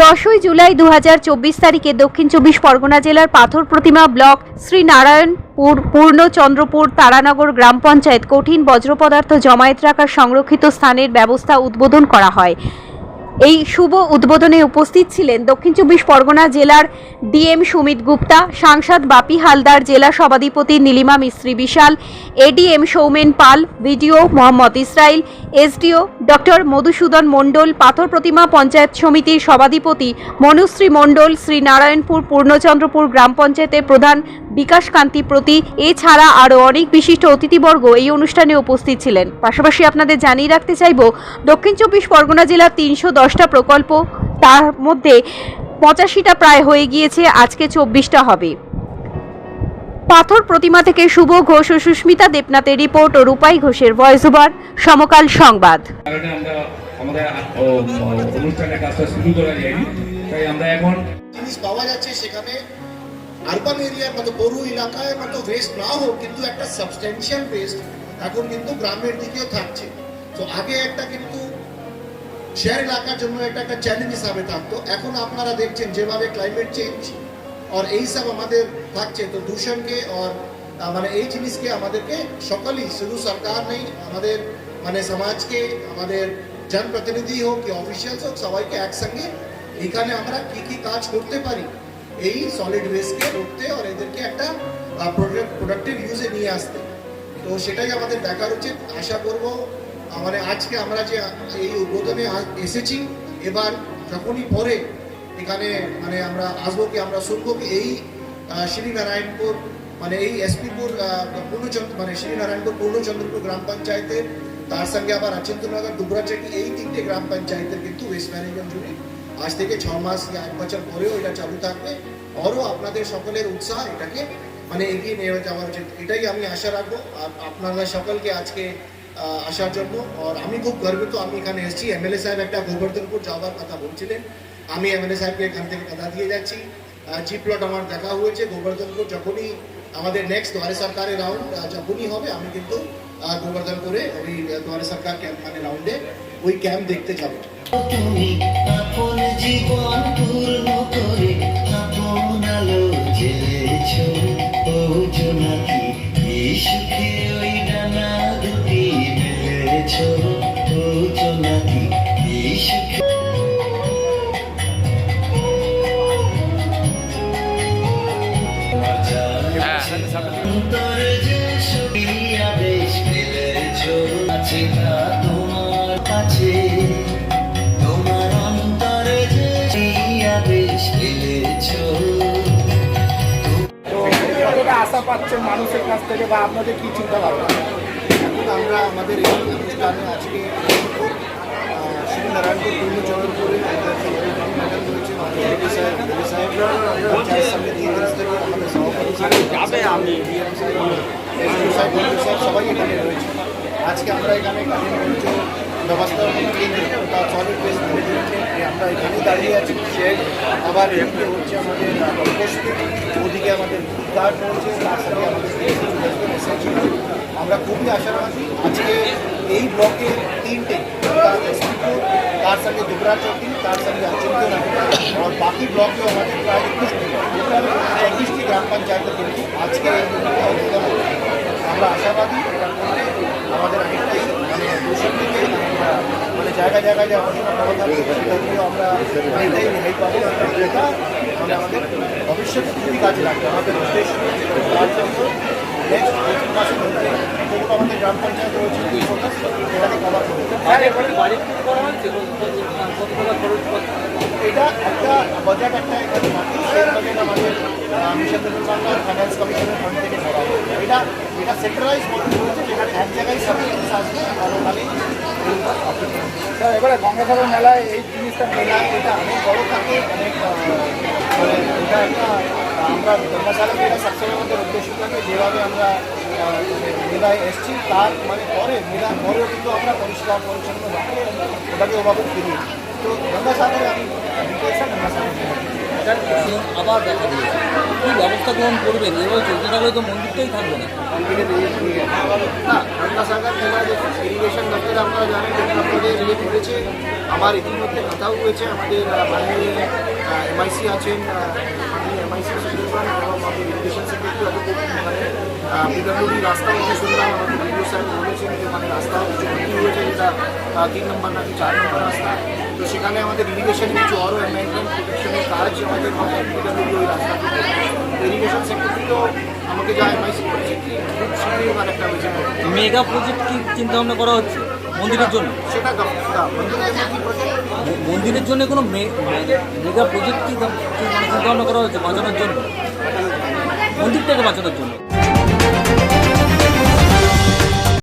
দশই জুলাই দু হাজার চব্বিশ তারিখে দক্ষিণ চব্বিশ পরগনা জেলার পাথর প্রতিমা ব্লক শ্রীনারায়ণপুর, পূর্ণচন্দ্রপুর, তারানগর গ্রাম পঞ্চায়েত কঠিন বজ্র পদার্থ জমায়েত রাখার সংরক্ষিত স্থানের ব্যবস্থা উদ্বোধন করা হয়। এই শুভ উদ্বোধনে উপস্থিত ছিলেন দক্ষিণ চব্বিশ পরগনা জেলার ডিএম সুমিত গুপ্তা, সাংসদ বাপি হালদার, জেলা সভাধিপতি Nilima Mistri Bishal, ADM Soumen Pal, BDO Mohammad Israil, SDO doctor Madhusudan Mondal, Pathar Pratima panchayat সমিতির সভাধিপতি মনুশ্রী মণ্ডল শ্রীনারায়ণপুর পূর্ণচন্দ্রপুর গ্রাম পঞ্চায়েতের প্রধান বিকাশ কান্তি প্রতি। এছাড়া আরও অনেক বিশিষ্ট অতিথিবর্গ এই অনুষ্ঠানে উপস্থিত ছিলেন। পাশাপাশি আপনাদের জানিয়ে রাখতে চাইব, দক্ষিণ চব্বিশ পরগনা জেলার তিনশো দশটা প্রকল্প, তার মধ্যে পঁচাশিটা প্রায় হয়ে গিয়েছে, আজকে চব্বিশটা হবে। পাথর প্রতিমা থেকে শুভ ঘোষ ও সুস্মিতা দেবনাথের রিপোর্ট ও রূপাই ঘোষের ভয়েস ওভার সমকাল সংবাদ। আমাদের অনুষ্ঠানের কাজটা শুরু করা যায়নি তাই আমরা এখন জিনিস পাওয়া যাচ্ছে সেখানে। আরবান এরিয়ার মতো বড় এলাকায় মতো ওয়েস্ট না হোক কিন্তু একটা সাবস্টেন্সিয়াল ওয়েস্ট এখন কিন্তু গ্রামের দিকেও থাকছে। তো আগে একটা কিন্তু শহর এলাকার জন্য এটা একটা চ্যালেঞ্জ হিসাবে থাকতো এখন আপনারা দেখছেন যেভাবে ক্লাইমেট চেঞ্জ আর এই সব আমাদের থাকছে তো দূষণকে আর মানে এই জিনিসকে আমাদেরকে সকলেই শুধু সরকার নেই আমাদের মানে সমাজকে আমাদের জনপ্রতিনিধি হোক কি অফিসিয়ালস হোক সবাইকে একসঙ্গে এখানে আমরা কি কি কাজ করতে পারি এই সলিড ওয়েস্টকে রুখতে আর এদেরকে একটা প্রোডাক্টিভ ইউজে নিয়ে আসতে তো সেটাই আমাদের দেখার উচিত আশা করব মানে আজকে আমরা যে এই উদ্বোধনে এসেছি এবার যখনই পরে এখানে মানে আমরা আসব কি, আমরা শুনব কি, এই শ্রীনারায়ণপুর মানে এই এসপিপুর পূর্ণচন্দ্র মানে শ্রীনারায়ণপুর, পূর্ণচন্দ্রপুর গ্রাম পঞ্চায়েতের তার সঙ্গে আবার আচিন্দ্রনগর দুবরাচাটি এই তিনটে গ্রাম পঞ্চায়েতের কিন্তু ওয়েস্ট ম্যানেজমেন্ট জুড়ে আজ থেকে ছ মাস বা এক বছর পরেও এটা চালু থাকবে। আরও আপনাদের সকলের উৎসাহ এটাকে মানে এগিয়ে নিয়ে যাওয়ার উচিত এটাই আমি আশা রাখব। আর আপনারা সকলকে আজকে আসার জন্য। আর আমি খুব গর্বিত, আমি এখানে এসেছি। এমএলএ সাহেব একটা গোবর্ধনপুর যাওয়ার কথা বলছিলেন। আমি এম এ সাহেবকে এখান থেকে কথা দিয়ে যাচ্ছি। জি প্লট আমার দেখা হয়েছে গোবর্ধনপুর যখনই আমাদের নেক্সট দুয়ারে সরকারের রাউন্ড যখনই হবে আমি কিন্তু আহ, গোবর্ধনপুরে ওই দোয়ারে সরকার ক্যাম্প মানে রাউন্ডে ওই ক্যাম্প দেখতে যাব। তুমি জীবন আশা পাচ্ছেন মানুষের কাছ থেকে বা আপনাদের কি চিন্তা ভাবনা? এখন আমরা আমাদের এই অনুষ্ঠানে আজকে শ্রীনারায়ণপুর পূর্ণচন্দ্রপুরে আমাদের ম্যাডাম রয়েছেন আমাদের থেকে সভাপতি যাবে আমি সাহেব। সবাই এখানে রয়েছে আজকে আমরা এখানে কালীন মঞ্চ ব্যবস্থাপনা কেন্দ্রে বা সলিড ওয়েস্ট ম্যানেজমেন্টে আমরা এখানে দাঁড়িয়ে আছি শেড আবার এদিকে হচ্ছে আমাদের কম্পোস্ট ওদিকে আমাদের গার্ড রয়েছে তার সাথে আমাদের SHG আমরা খুবই আশাবাদী। আজকে এই ব্লকে তিনটে, তার এসপিপুর তার সঙ্গে দুবরা চৌকি তার সঙ্গে অচিন্ত আর বাকি ব্লকেও আমাদের প্রায় একুশটি টোটাল একত্রিশটি গ্রাম পঞ্চায়েত কিন্তু আজকে এই মুহূর্তে অবদান রাখছে। আমরা আশাবাদী। এটা করলে আমাদের অনেকটাই মানে দূষণ থেকে আমরা মানে জায়গায় জায়গায় যে আবর্জনা পাওয়া থাকে আমরা অনেকটাই রেহাই পাবো এটা মানে আমাদের ভবিষ্যতে খুবই কাজে লাগবে। আমাদের উদ্দেশ্য নেক্সট মাসের মধ্যে আমাদের গ্রাম পঞ্চায়েত রয়েছে দুই ফোকাস এটাকে কভার করবে। এটা একটা বাজেট একটা এখানে মাটি সেই আমাদের মিশন ফাইন্যান্স কমিশনের ফান্ড থেকে করা। এটা এটা সেন্ট্রালাইজ মডেল রয়েছে যেখানে এক জায়গায় সবই জিনিস আসবে আর ওখানে স্যার এবারে গঙ্গাসাগর মেলায় এই জিনিসটা মেলা এটা অনেক বড় থাকে অনেক মানে এটা একটা আমরা গঙ্গাসাগর মেলা সবসময় আমাদের উদ্দেশ্য থাকে যেভাবে আমরা মেলায় এসছি তার মানে পরে মেলা পরেও কিন্তু আমরা পরিষ্কার পরিচ্ছন্ন রাখি ওটাকে ওভাবে দিই। তো গঙ্গাসাগরে আমি এটার সিম আবার দেখা দিয়েছে। কি ব্যবস্থা গ্রহণ করবেন? এভাবে চলতে থাকলে তো মন্দিরটাই থাকবে না। না গঙ্গাসাগর মেলা দেখুন আপনারা জানেন দুর্গাপুরে ইয়ে করেছে। আমার ইতিমধ্যে কথাও হয়েছে, আমাদের মাননীয় এমআইসি আছেন এমআইসি সুন্দরবন এবং মানে পিডব্লিউডি রাস্তা হচ্ছে শুনলাম, আমাদের বিডিও স্যার বলেছেন যে মানে রাস্তা ক্ষতি হয়েছে যেটা তিন নম্বর নাকি চার নম্বর রাস্তা। তো সেখানে আমাদের ইরিগেশন কিছু আরও অ্যামেন্ডমেন্ট প্রোটেকশনের কাজ আমাদের ইরিগেশন সেক্রেটারি তো আমাকে যা এমআইসি করেছে কি খুব শীঘ্রই একটা হয়েছে। মেগা প্রজেক্ট কি চিন্তা ভাবনা করা হচ্ছে মন্দিরের জন্য? সেটা মন্দিরের জন্য কোনো মেগা প্রজেক্ট কি কি মানে চিন্তা ভাবনা করা হচ্ছে বাঁচানোর জন্য। মন্দিরটাকে বাঁচানোর জন্য।